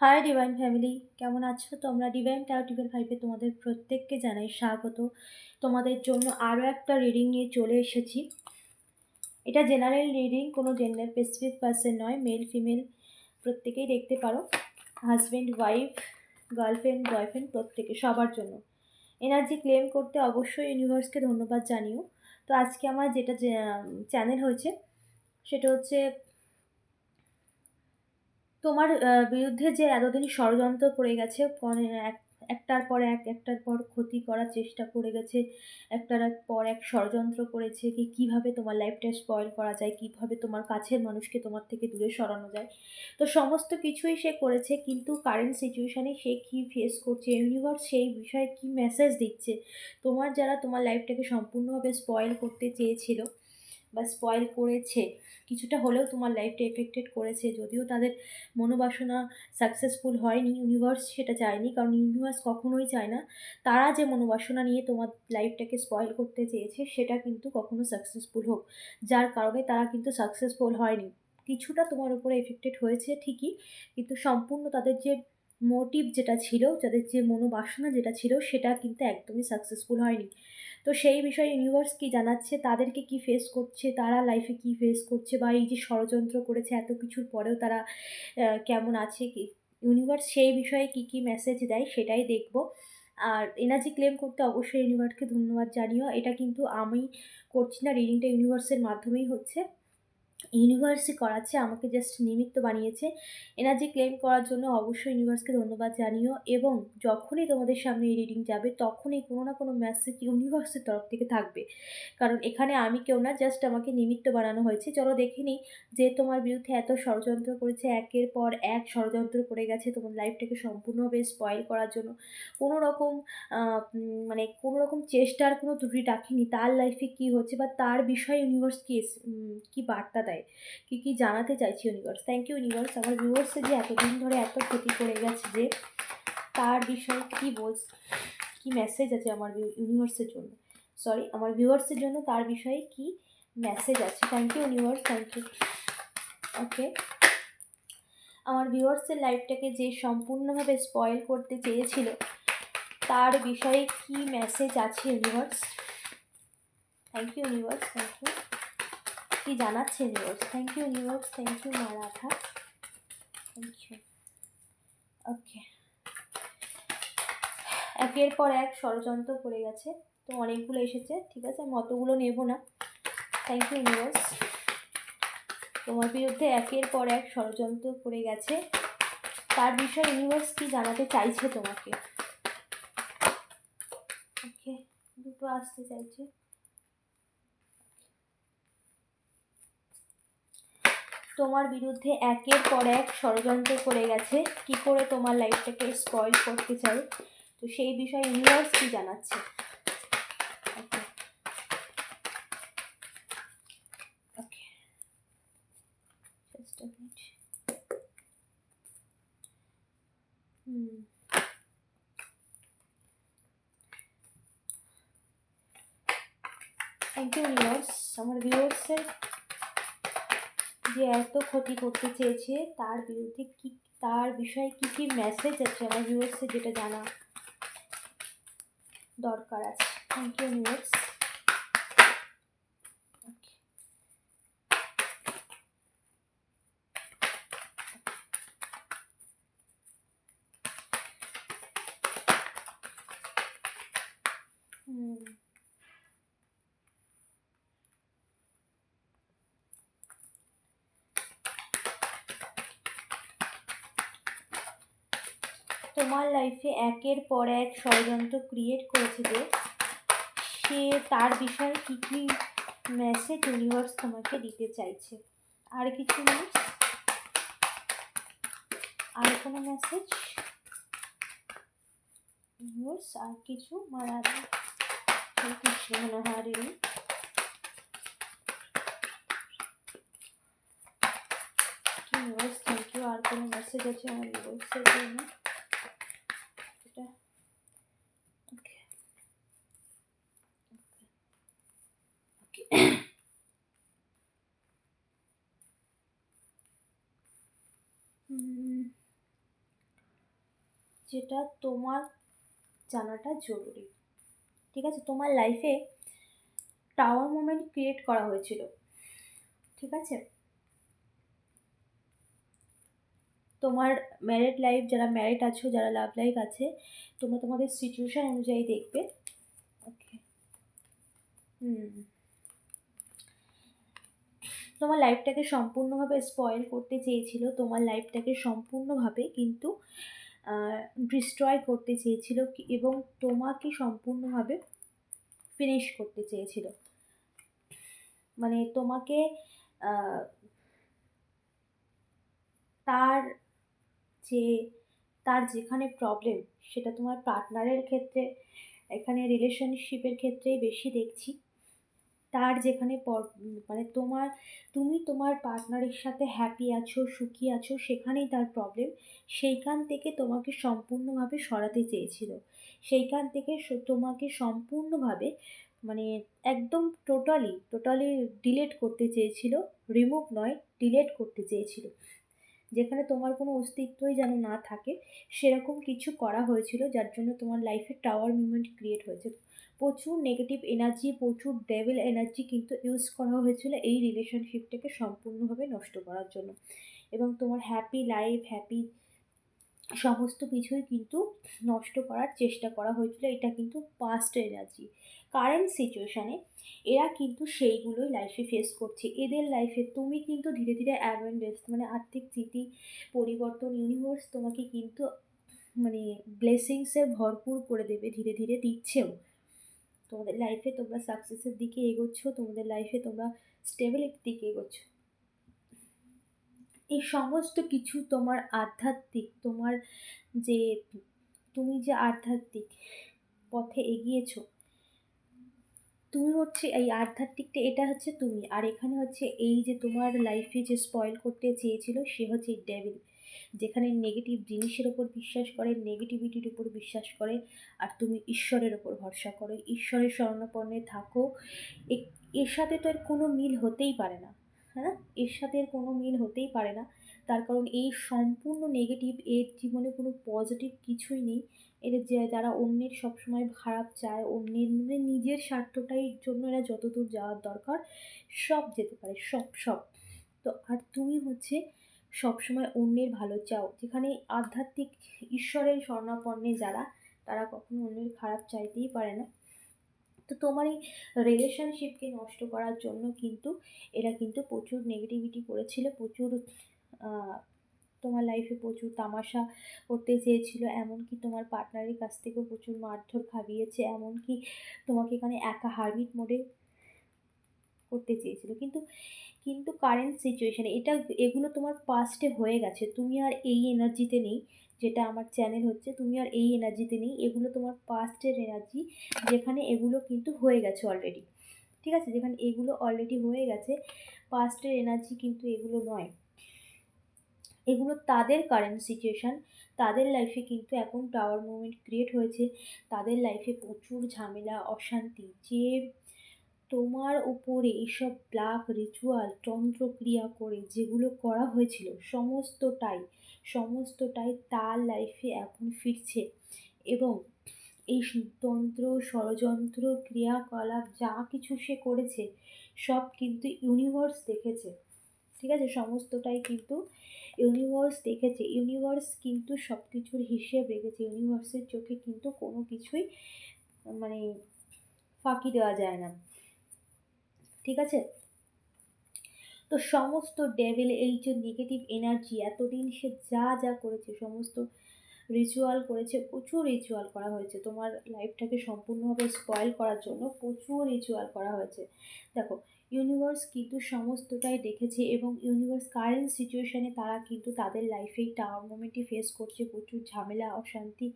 Hi divine family কেমন আছো? তোমরা ডিভাইন টাও টিভেল ফাইভে তোমাদের প্রত্যেককে জানাই স্বাগত। তোমাদের জন্য আরও একটা রিডিং নিয়ে চলে এসেছি। এটা জেনারেল রিডিং কোনো জেন্ডার স্পেসিফিক পার্সন নয় মেল ফিমেল প্রত্যেকেই দেখতে পারো। হাজব্যান্ড ওয়াইফ গার্লফ্রেন্ড বয়ফ্রেন্ড প্রত্যেকে, সবার জন্য। এনার্জি ক্লেম করতে অবশ্যই ইউনিভার্সকে ধন্যবাদ জানিও। তো আজকে আমার যেটা চ্যানেল হয়েছে, সেটা হচ্ছে তোমার বিরুদ্ধে যে এতদিন ষড়যন্ত্র করে গেছে এক, একটার পর এক, একটার পর ক্ষতি করার চেষ্টা করে গেছে, একটার পর এক ষড়যন্ত্র করেছে কি কীভাবে তোমার লাইফটা স্পয়েল করা যায়, কীভাবে তোমার কাছের মানুষকে তোমার থেকে দূরে সরানো যায়। তো সমস্ত কিছুই সে করেছে, কিন্তু কারেন্ট সিচুয়েশানে সে কী ফেস করছে ইউনিভার্স সেই বিষয়ে কী মেসেজ দিচ্ছে? তোমার যারা তোমার লাইফটাকে সম্পূর্ণভাবে স্পয়েল করতে চেয়েছিল বা স্পয়েল করেছে, কিছুটা হলেও তোমার লাইফটা এফেক্টেড করেছে, যদিও তাদের মনোবাসনা সাকসেসফুল হয়নি ইউনিভার্স সেটা চায়নি, কারণ ইউনিভার্স কখনোই চায় না। তারা যে মনোবাসনা নিয়ে তোমার লাইফটাকে স্পয়েল করতে চেয়েছে, সেটা কিন্তু কখনো সাকসেসফুল হোক, যার কারণে তারা কিন্তু সাকসেসফুল হয়নি। কিছুটা তোমার উপরে এফেক্টেড হয়েছে ঠিকই, কিন্তু সম্পূর্ণ তাদের যে মোটিভ যেটা ছিল, যাদের যে মনোবাসনা যেটা ছিল, সেটা কিন্তু একদমই সাকসেসফুল হয়নি। তো সেই বিষয়ে ইউনিভার্স কি জানাচ্ছে? তাদেরকে কি ফেস করছে? তারা লাইফে কি ফেস করছে? বা এই যে ষড়যন্ত্র করেছে, এত কিছুর পরেও তারা কেমন আছে কি? ইউনিভার্স সেই বিষয়ে কি কি মেসেজ দেয় সেটাই দেখব। আর এনার্জি ক্লেম করতে অবশ্যই ইউনিভার্সকে ধন্যবাদ জানিও। এটা কিন্তু আমি করছি না রিডিংটা ইউনিভার্সের মাধ্যমেই হচ্ছে। ইউনিভার্সই করাচ্ছে, আমাকে জাস্ট নিমিত্ত বানিয়েছে। এনার্জি ক্লেম করার জন্য অবশ্যই ইউনিভার্সকে ধন্যবাদ জানিও এবং যখনই তোমাদের সামনে এই রিডিং যাবে, তখনই কোনো না কোনো মেসেজ ইউনিভার্সের তরফ থেকে থাকবে। কারণ এখানে আমি কেউ না জাস্ট আমাকে নিমিত্ত বানানো হয়েছে। চলো দেখে নিই যে তোমার বিরুদ্ধে এত ষড়যন্ত্র করেছে, একের পর এক ষড়যন্ত্র করে গেছে তোমার লাইফটাকে সম্পূর্ণভাবে স্পয়েল করার জন্য। কোনো রকম মানে কোনো রকম চেষ্টার কোনো ত্রুটি রাখিনি। তার লাইফে কী হচ্ছে বা তার বিষয়ে ইউনিভার্স কী কী বার্তা দেয়। কী কী জানাতে চাইছি ইউনিভার্স থ্যাংক ইউ ইউনিভার্স আমার ভিউয়ার্সে যে এতদিন ধরে এত ক্ষতি করে গেছে যে তার বিষয়ে কী বল কী মেসেজ আছে আমার ইউনিভার্সের জন্য? সরি আমার ভিউয়ার্সের জন্য তার বিষয়ে কি মেসেজ আছে? Thank you universe thank you okay আমার ভিউয়ার্সের লাইফটাকে যে সম্পূর্ণভাবে স্পয়েল করতে চেয়েছিল, তার বিষয়ে কি মেসেজ আছে universe thank you universe thank you কি জানাচ্ছে universe thank you universe thank you মা রাধা থ্যাংক ইউ ওকে একের পর এক ষড়যন্ত্র পড়ে গেছে। তো অনেকগুলো এসেছে, ঠিক আছে? আমি অতগুলো নেব না। থ্যাংক ইউ ইউনিভার্স তোমার বিরুদ্ধে একের পর এক ষড়যন্ত্র পড়ে গেছে। তার বিষয়ে ইউনিভার্স কি জানাতে চাইছে তোমাকে? ওকে দুটো আসতে চাইছে। তোমার বিরুদ্ধে একের পর এক ষড়যন্ত্র করে গেছে। কি করে তোমার লাইফটাকে স্পয়েল করতে চাই? তো সেই বিষয়ে ইউনিভার্স কি জানাচ্ছে? ইউনিভার্স আমার ভিউয়ার্সের যে এত ক্ষতি করতে চেয়েছে, তার বিরুদ্ধে কি, তার বিষয়ে কী কী মেসেজ আছে আমার ভিউয়ার্সে যেটা জানা দরকার আছে? থ্যাংক ইউ ভিউয়ার্স হুম তোমার লাইফে একের পর এক ষড়যন্ত্র ক্রিয়েট করেছে যে সে তার বিষয়ে কী কী মেসেজ ইউনিভার্স তোমাকে দিতে চাইছে। আর কিছু নিউজ আর কোনো মেসেজ ইউনিভার্স আর কিছু? মারা কৃষ্ণ মনোহারিণী ইউনিভার্স থ্যাংক ইউ আর কোনো মেসেজ আছে? আমার ইউনিভার্সের জন্য? যেটা তোমার জানাটা জরুরি। ঠিক আছে? তোমার লাইফে টাওয়ার মোমেন্ট ক্রিয়েট করা হয়েছিল। ঠিক আছে? তোমার ম্যারেড লাইফ যারা ম্যারিড আছো, যারা লাভ লাইফ আছে, তোমরা তোমাদের সিচুয়েশান অনুযায়ী দেখবে। ওকে হুম। তোমার লাইফটাকে সম্পূর্ণভাবে স্পয়েল করতে চেয়েছিল। তোমার লাইফটাকে সম্পূর্ণভাবে কিন্তু ডিস্ট্রয় করতে চেয়েছিল এবং তোমাকে সম্পূর্ণভাবে ফিনিশ করতে চেয়েছিল। মানে তোমাকে তার যে, তার যেখানে প্রবলেম সেটা তোমার পার্টনারের ক্ষেত্রে, এখানে রিলেশনশিপের ক্ষেত্রেই বেশি দেখছি। তার যেখানে মানে তোমার, তুমি তোমার পার্টনারের সাথে হ্যাপি আছো, সুখী আছো, সেখানেই তার প্রবলেম সেইখান থেকে তোমাকে সম্পূর্ণভাবে সরাতে চেয়েছিল। সেইখান থেকে তোমাকে সম্পূর্ণভাবে মানে একদম টোটালি টোটালি ডিলেট করতে চেয়েছিল। রিমুভ নয় ডিলেট করতে চেয়েছিল। যেখানে তোমার কোনো অস্তিত্বই যেন না থাকে, সেরকম কিছু করা হয়েছিল যার জন্য তোমার লাইফে টাওয়ার মুভমেন্ট ক্রিয়েট হয়েছে। প্রচুর নেগেটিভ এনার্জি প্রচুর ডেভিল এনার্জি কিন্তু ইউজ করা হয়েছিল এই রিলেশনশিপটাকে সম্পূর্ণভাবে নষ্ট করার জন্য। এবং তোমার হ্যাপি লাইফ হ্যাপি সমস্ত কিছুই কিন্তু নষ্ট করার চেষ্টা করা হয়েছিল। এটা কিন্তু পাস্ট এনার্জি কারেন্ট সিচুয়েশানে এরা কিন্তু সেইগুলোই লাইফে ফেস করছে। এদের লাইফে তুমি কিন্তু ধীরে ধীরে অ্যাওয়ারনেস মানে আর্থিক স্থিতি পরিবর্তন ইউনিভার্স তোমাকে কিন্তু মানে ব্লেসিংসে ভরপুর করে দেবে, ধীরে ধীরে দিচ্ছেও। তোমাদের লাইফে তোমরা সাকসেসের দিকে এগোচ্ছ, তোমাদের লাইফে তোমরা স্টেবিলিটির দিকে এগোচ্ছ। এই সমস্ত কিছু তোমার আধ্যাত্মিক, তোমার যে তুমি যে আধ্যাত্মিক পথে এগিয়েছ, তুমি হচ্ছে এই আধ্যাত্মিকটা, এটা হচ্ছে তুমি। আর এখানে হচ্ছে এই যে তোমার লাইফে যে স্পয়েল করতে চেয়েছিল, সে হচ্ছে ডেভিল যেখানে নেগেটিভ জিনিসের ওপর বিশ্বাস করে নেগেটিভিটির উপর বিশ্বাস করে, আর তুমি ঈশ্বরের ওপর ভরসা করো। ঈশ্বরের স্বর্ণপর্ণে থাকো। এর সাথে তো আর কোনো মিল হতেই পারে না। হ্যাঁ এর সাথে এর কোনো মিল হতেই পারে না। তার কারণ এই সম্পূর্ণ নেগেটিভ এর জীবনে কোনো পজিটিভ কিছুই নেই। এদের যে, যারা অন্যের সবসময় খারাপ চায়, অন্যের মানে নিজের স্বার্থটাই জন্য এরা যতদূর যাওয়ার দরকার, সব যেতে পারে, সব সব। তো আর তুমি হচ্ছে সবসময় অন্যের ভালো চাও। যেখানে আধ্যাত্মিক ঈশ্বরের স্বর্ণাপন্নে যারা, তারা কখনো অন্যের খারাপ চাইতেই পারে না। তো তোমার এই রিলেশনশিপকে নষ্ট করার জন্য কিন্তু এরা কিন্তু প্রচুর নেগেটিভিটি করেছিল, প্রচুর তোমার লাইফে প্রচুর তামাশা করতে চেয়েছিল, এমনকি তোমার পার্টনারের কাছ থেকেও প্রচুর মারধর খাইয়েছে, এমনকি তোমাকে এখানে একা হারবিট মোডে করতে চেয়েছিল। কিন্তু কিন্তু কারেন্ট সিচুয়েশানে এটা, এগুলো তোমার পাস্টে হয়ে গেছে, তুমি আর এই এনার্জিতে নেই। যেটা আমার চ্যানেল হচ্ছে, তুমি আর এই এনার্জিতে নেই। এগুলো তোমার পাস্টের এনার্জি যেখানে এগুলো কিন্তু হয়ে গেছে অলরেডি ঠিক আছে? যেখানে এগুলো অলরেডি হয়ে গেছে পাস্টের এনার্জি কিন্তু এগুলো নয়। এগুলো তাদের কারেন্ট সিচুয়েশান তাদের লাইফে কিন্তু এখন টাওয়ার মুভমেন্ট ক্রিয়েট হয়েছে। তাদের লাইফে প্রচুর ঝামেলা, অশান্তি, যে তোমার উপরে এইসব ব্লাক রিচুয়াল তন্ত্রক্রিয়া করে যেগুলো করা হয়েছিল, সমস্তটাই সমস্তটাই তার লাইফে এখন ফিরছে। এবং এই তন্ত্র, ষড়যন্ত্র, ক্রিয়াকলাপ যা কিছু সে করেছে, সব কিন্তু ইউনিভার্স দেখেছে। ঠিক আছে? সমস্তটাই কিন্তু ইউনিভার্স দেখেছে। ইউনিভার্স কিন্তু সব কিছুর হিসেব রেখেছে। ইউনিভার্সের চোখে কিন্তু কোনো কিছুই মানে ফাঁকি দেওয়া যায় না। ঠিক আছে? তো সমস্ত ডেভিল এই যে নেগেটিভ এনার্জি এতদিন সে যা যা করেছে, সমস্ত রিচুয়াল করেছে, প্রচুর রিচুয়াল করা হয়েছে। তোমার লাইফটাকে সম্পূর্ণভাবে স্পয়েল করার জন্য প্রচুর রিচুয়াল করা হয়েছে। দেখো ইউনিভার্স কিন্তু সমস্তটাই দেখেছে এবং ইউনিভার্স কারেন্ট সিচুয়েশানে তারা কিন্তু তাদের লাইফেই টাওয়ার মোমেন্টই ফেস করছে। প্রচুর ঝামেলা, অশান্তি,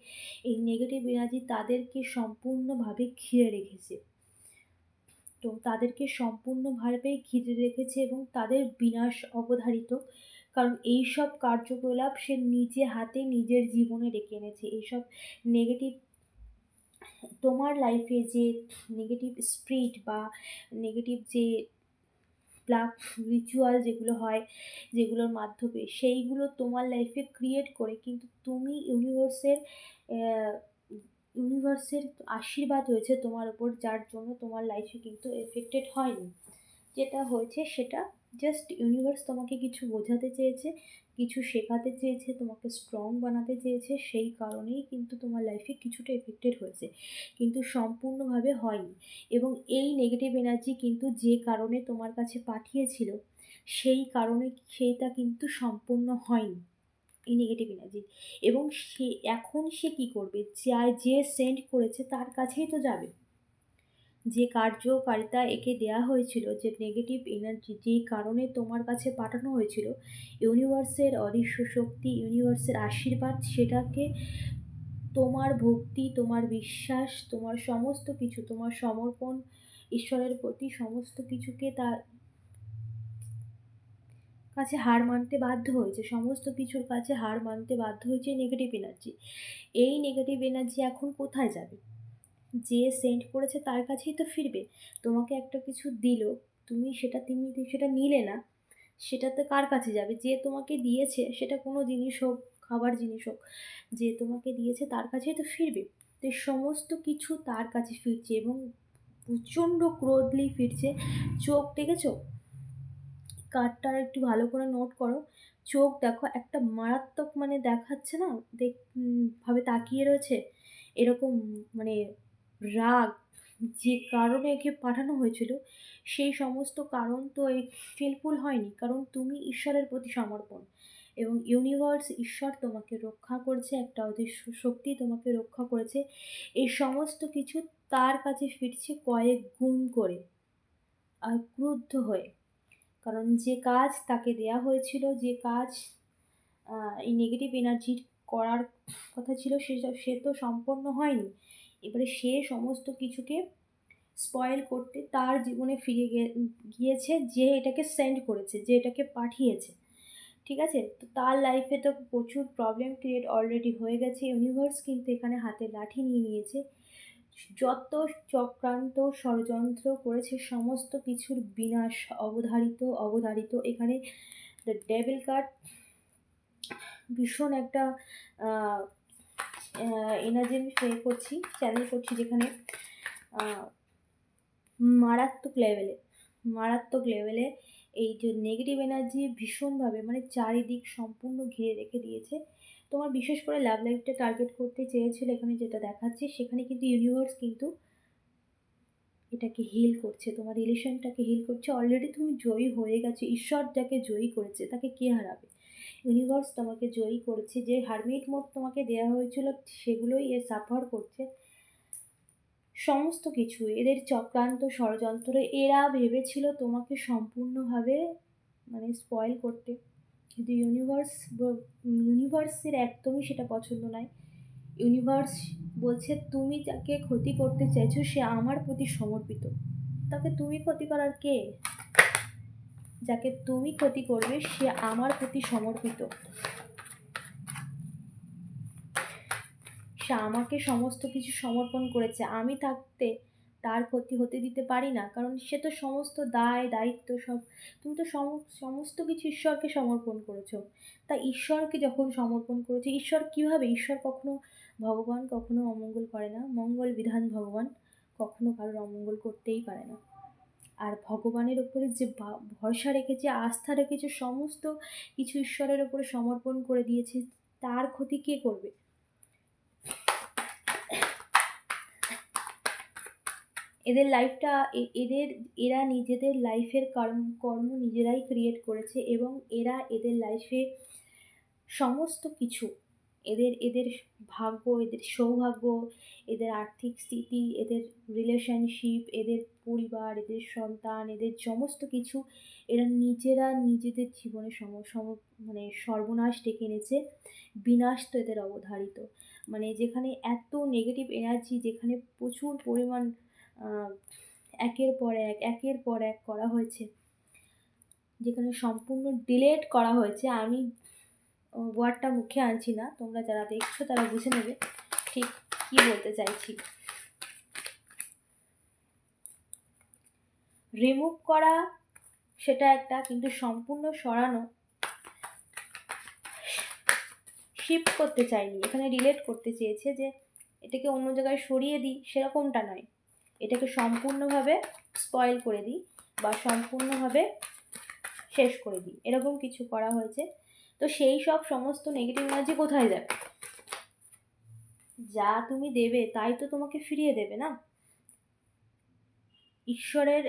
এই নেগেটিভ এনার্জি তাদেরকে সম্পূর্ণভাবে ঘিরে রেখেছে। তো তাদেরকে সম্পূর্ণভাবে ঘিরে রেখেছে এবং তাদের বিনাশ অবধারিত। কারণ এই সব কার্যকলাপ সে নিজে হাতে নিজের জীবনে ডেকে এনেছে। এইসব নেগেটিভ তোমার লাইফে যে নেগেটিভ স্পিরিট বা নেগেটিভ যে প্লাগ রিচুয়াল যেগুলো হয়, যেগুলোর মাধ্যমে সেইগুলো তোমার লাইফে ক্রিয়েট করে। কিন্তু তুমি ইউনিভার্সের ইউনিভার্সের আশীর্বাদ হয়েছে তোমার ওপর যার জন্য তোমার লাইফে কিন্তু এফেক্টেড হয়নি। যেটা হয়েছে সেটা জাস্ট ইউনিভার্স তোমাকে কিছু বোঝাতে চেয়েছে, কিছু শেখাতে চেয়েছে, তোমাকে স্ট্রং বানাতে চেয়েছে, সেই কারণেই কিন্তু তোমার লাইফে কিছুটা এফেক্টেড হয়েছে, কিন্তু সম্পূর্ণভাবে হয়নি। এবং এই নেগেটিভ এনার্জি কিন্তু যে কারণে তোমার কাছে পাঠিয়েছিল, সেই কারণে সেইটা কিন্তু সম্পূর্ণ হয়নি। নেগেটিভ এনার্জি এবং সে, এখন সে কী করবে? যা যে সেন্ড করেছে তার কাছেই তো যাবে। যে কার্যকারিতা একে দেয়া হয়েছিল, যে নেগেটিভ এনার্জি যেই কারণে তোমার কাছে পাঠানো হয়েছিল ইউনিভার্সের অদৃশ্য শক্তি ইউনিভার্সের আশীর্বাদ, সেটাকে তোমার ভক্তি, তোমার বিশ্বাস, তোমার সমস্ত কিছু, তোমার সমর্পণ, ঈশ্বরের প্রতি সমস্ত কিছুকে তার কাছে হার মানতে বাধ্য হয়েছে, সমস্ত কিছুর কাছে হার মানতে বাধ্য হয়েছে নেগেটিভ এনার্জি এই নেগেটিভ এনার্জি এখন কোথায় যাবে? যে সেন্ড করেছে তার কাছেই তো ফিরবে। তোমাকে একটা কিছু দিল, তুমি সেটা তুমি সেটা নিলে না সেটাতে কার কাছে যাবে? যে তোমাকে দিয়েছে সেটা কোনো জিনিস হোক, খাবার জিনিস হোক, যে তোমাকে দিয়েছে তার কাছেই তো ফিরবে। তো সমস্ত কিছু তার কাছে ফিরছে এবং প্রচণ্ড ক্রোধলি ফিরছে। চোখ, দেখেছ? কার্ডটা একটু ভালো করে নোট করো। চোখ দেখো, একটা মারাত্মক মানে দেখাচ্ছে না? দেখ ভাবে তাকিয়ে রয়েছে। এরকম মানে রাগ যে কারণে একে পাঠানো হয়েছিল, সেই সমস্ত কারণ তো এই ফিলফুল হয়নি। কারণ তুমি ঈশ্বরের প্রতি সমর্পণ এবং ইউনিভার্স ঈশ্বর তোমাকে রক্ষা করছে, একটা অদৃশ্য শক্তি তোমাকে রক্ষা করেছে। এই সমস্ত কিছু তার কাছে ফিরছে কয়েক গুণ করে, আর ক্রুদ্ধ হয়ে। কারণ যে কাজ তাকে দেয়া হয়েছিল, যে কাজ এই নেগেটিভ এনার্জির করার কথা ছিল সে সে তো সম্পন্ন হয়নি। এবারে সে সমস্ত কিছুকে স্পয়েল করতে তার জীবনে ফিরে গিয়েছে, যে এটাকে সেন্ড করেছে, যে এটাকে পাঠিয়েছে। ঠিক আছে? তো তার লাইফে তো প্রচুর প্রবলেম ক্রিয়েট অলরেডি হয়ে গেছে ইউনিভার্স কিন্তু এখানে হাতে লাঠি নিয়ে নিয়েছে। যত চক্রান্ত ষড়যন্ত্র করেছে, সমস্ত কিছুর বিনাশ অবধারিত অবধারিত। এখানে দ্য ডেভিল কার্ড ভীষণ একটা এনার্জি আমি শো করছি চ্যানেল করছি যেখানে মারাত্মক লেভেলে মারাত্মক লেভেলে এই যে নেগেটিভ এনার্জি ভীষণভাবে মানে চারিদিক সম্পূর্ণ ঘিরে রেখে দিয়েছে। তোমার বিশেষ করে লাভ লাইফটা টার্গেট করতে চেয়েছিল এখানে যেটা দেখাচ্ছে, সেখানে কিন্তু ইউনিভার্স কিন্তু এটাকে হিল করছে, তোমার রিলেশনটাকে হিল করছে। অলরেডি তুমি জয়ী হয়ে গেছো ঈশ্বর যাকে জয়ী করেছে, তাকে কে হারাবে? ইউনিভার্স তোমাকে জয়ী করেছে, যে হারমিট মোড তোমাকে দেওয়া হয়েছিল, সেগুলোই এ সাফার করছে। সমস্ত কিছু, এদের চক্রান্ত ষড়যন্ত্র, এরা ভেবেছিল তোমাকে সম্পূর্ণভাবে মানে স্পয়েল করতে। কিন্তু ইউনিভার্স ইউনিভার্সের একদমই সেটা পছন্দ নয়। ইউনিভার্স বলছে, তুমি যাকে ক্ষতি করতে চাইছো, সে আমার প্রতি সমর্পিত। তাকে তুমি ক্ষতি করার কে? যাকে তুমি ক্ষতি করবে, সে আমার প্রতি সমর্পিত। সে আমাকে সমস্ত কিছু সমর্পণ করেছে। আমি থাকতে তার ক্ষতি হতে দিতে পারি না। কারণ সে তো সমস্ত দায়, দায়িত্ব সব, তুমি তো সমস্ত কিছু ঈশ্বরকে সমর্পণ করেছ। তা ঈশ্বরকে যখন সমর্পণ করেছ, ঈশ্বর কীভাবে? ঈশ্বর কখনো ভগবান, কখনো অমঙ্গল করে না। মঙ্গল বিধান ভগবান কখনো কারোর অমঙ্গল করতেই পারে না। আর ভগবানের ওপরে যে ভরসা রেখেছে, আস্থা রেখেছে, সমস্ত কিছু ঈশ্বরের ওপরে সমর্পণ করে দিয়েছে, তার ক্ষতি কে করবে? এদের লাইফটা এদের, এরা নিজেদের লাইফের কর্ম কর্ম নিজেরাই ক্রিয়েট করেছে এবং এরা এদের লাইফে সমস্ত কিছু, এদের এদের ভাগ্য, এদের সৌভাগ্য, এদের আর্থিক স্থিতি, এদের রিলেশনশিপ এদের পরিবার, এদের সন্তান, এদের সমস্ত কিছু এরা নিজেরা নিজেদের জীবনে সম সম মানে সর্বনাশ ডেকে এনেছে, বিনাশ তো এদের অবধারিত। মানে যেখানে এত নেগেটিভ এনার্জি যেখানে প্রচুর পরিমাণ একের পর এক, একের পর এক করা হয়েছে। যেখানে সম্পূর্ণ ডিলেট করা হয়েছে। আমি ওয়ার্ডটা মুখে আনছি না। তোমরা যারা দেখছ তারা বুঝে নেবে ঠিক কী বলতে চাইছি। রিমুভ করা সেটা একটা কিন্তু সম্পূর্ণ সরানো শিফট করতে চাইনি। এখানে রিলেট করতে চেয়েছে যে এটাকে অন্য জায়গায় সরিয়ে দিই, সেরকমটা নয়। এটাকে সম্পূর্ণভাবে স্পয়েল করে দিই বা সম্পূর্ণভাবে শেষ করে দিই। এরকম কিছু করা হয়েছে। তো সেই সব সমস্ত নেগেটিভ এনার্জি কোথায় যাবে? যা তুমি দেবে, তাই তো তোমাকে ফিরিয়ে দেবে না? ঈশ্বরের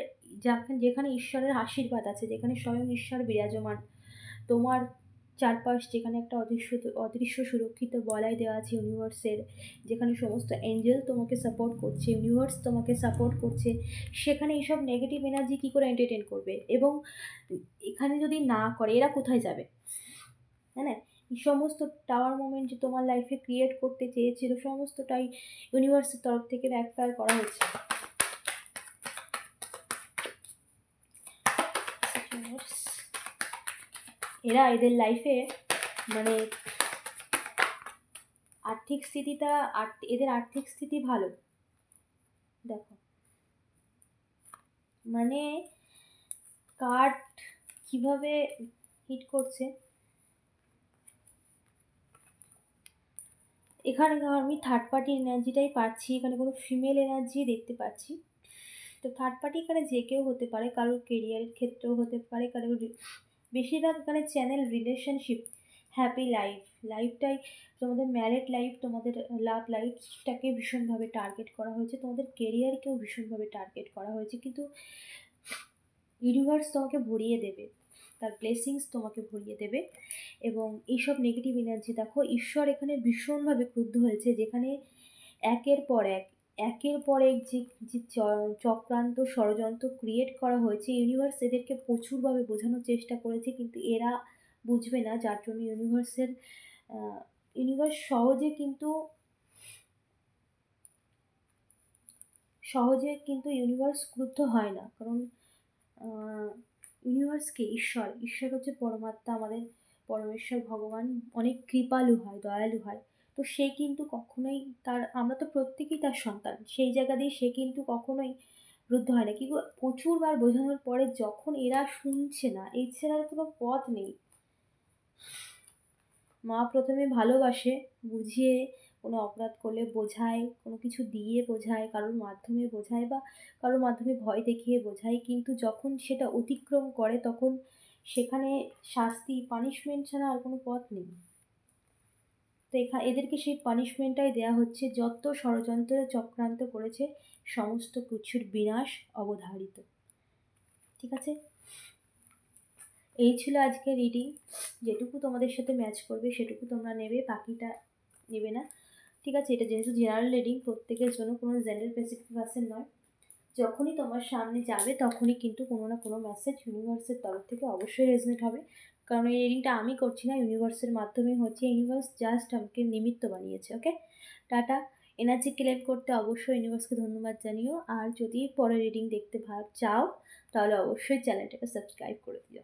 যেখানে ঈশ্বরের আশীর্বাদ আছে, যেখানে স্বয়ং ঈশ্বর বিরাজমান, তোমার চারপাশ যেখানে একটা অদৃশ্য অদৃশ্য সুরক্ষিত বলাই দেওয়া আছে ইউনিভার্সের যেখানে সমস্ত এঞ্জেল তোমাকে সাপোর্ট করছে ইউনিভার্স তোমাকে সাপোর্ট করছে, সেখানে এইসব নেগেটিভ এনার্জি কী করে এন্টারটেন করবে? এবং এখানে যদি না করে, এরা কোথায় যাবে? হ্যাঁ না? এই সমস্ত টাওয়ার মোমেন্ট যে তোমার লাইফে ক্রিয়েট করতে চেয়েছিল, সমস্তটাই ইউনিভার্সের তরফ থেকে ব্যাকফায়ার করা হচ্ছে এরা এদের লাইফে মানে আর্থিক স্থিতিটা এদের আর্থিক স্থিতি ভালো। দেখো। মানে কার্ড কীভাবে হিট করছে? এখানে ধর আমি থার্ড পার্টি এনার্জিটাই পাচ্ছি, এখানে কোনো ফিমেল এনার্জি দেখতে পাচ্ছি। তো থার্ড পার্টি এখানে যে কেউ হতে পারে, কারোর কেরিয়ারের ক্ষেত্রেও হতে পারে, কারোর বেশিরভাগ এখানে চ্যানেল রিলেশনশিপ হ্যাপি লাইফ লাইফটাই তোমাদের ম্যারেড লাইফ তোমাদের লাভ লাইফটাকে ভীষণভাবে টার্গেট করা হয়েছে, তোমাদের কেরিয়ারকেও ভীষণভাবে টার্গেট করা হয়েছে, কিন্তু ইউনিভার্স তোমাকে ভরিয়ে দেবে, তার ব্লেসিংস তোমাকে ভরিয়ে দেবে এবং এইসব নেগেটিভ এনার্জি দেখো, ঈশ্বর এখানে ভীষণভাবে ক্রুদ্ধ হয়েছে, যেখানে একের পর এক একের পর এক যে যে চক্রান্ত ষড়যন্ত্র ক্রিয়েট করা হয়েছে ইউনিভার্স এদেরকে প্রচুরভাবে বোঝানোর চেষ্টা করেছে, কিন্তু এরা বুঝবে না, যার জন্য ইউনিভার্সের ইউনিভার্স সহজে কিন্তু সহজে কিন্তু ইউনিভার্স ক্রুদ্ধ হয় না। কারণ ইউনিভার্সকে ঈশ্বর ঈশ্বর হচ্ছে পরমাত্মা, আমাদের পরমেশ্বর, ভগবান, অনেক কৃপালু হয়, দয়ালু হয়। তো সে কিন্তু কখনোই তার, আমরা তো প্রত্যেকেই তার সন্তান। সেই জায়গা দিয়ে সে কিন্তু কখনোই রুদ্ধ হয় না। কিন্তু প্রচুরবার বোঝানোর পরে যখন এরা শুনছে না এই কোনো পথ নেই। মা প্রথমে ভালোবাসে, বুঝিয়ে কোনো অপরাধ করলে বোঝায়, কোনো কিছু দিয়ে বোঝায়, কারোর মাধ্যমে বোঝায় বা কারোর মাধ্যমে ভয় দেখিয়ে বোঝায়। কিন্তু যখন সেটা অতিক্রম করে, তখন সেখানে শাস্তি পানিশমেন্ট ছাড়া আর কোনো পথ নেই। তো এখা এদেরকে সেই পানিশমেন্টটাই দেওয়া হচ্ছে যত ষড়যন্ত্র চক্রান্ত করেছে, সমস্ত কিছুর বিনাশ অবধারিত। ঠিক আছে? এই ছিল আজকে রিডিং যেটুকু তোমাদের সাথে ম্যাচ করবে, সেটুকু তোমরা নেবে, বাকিটা নেবে না। ঠিক আছে? এটা যেহেতু জেনারেল রিডিং প্রত্যেকের জন্য কোনো জেনারেল স্পেসিফিক ভার্সন নয়। যখনই তোমার সামনে যাবে, তখনই কিন্তু কোনো না কোনো মেসেজ ইউনিভার্সের তরফ থেকে অবশ্যই রেজনেট হবে। কারণ এই রিডিংটা আমি করছি না ইউনিভার্সের মাধ্যমে হচ্ছে। ইউনিভার্স জাস্ট আমাকে নিমিত্ত বানিয়েছে ওকে টাটা। এনার্জি ক্লেম করতে অবশ্যই ইউনিভার্সকে ধন্যবাদ জানিও। আর যদি পরে রিডিং দেখতে ভাব চাও, তাহলে অবশ্যই চ্যানেলটাকে সাবস্ক্রাইব করে দিও।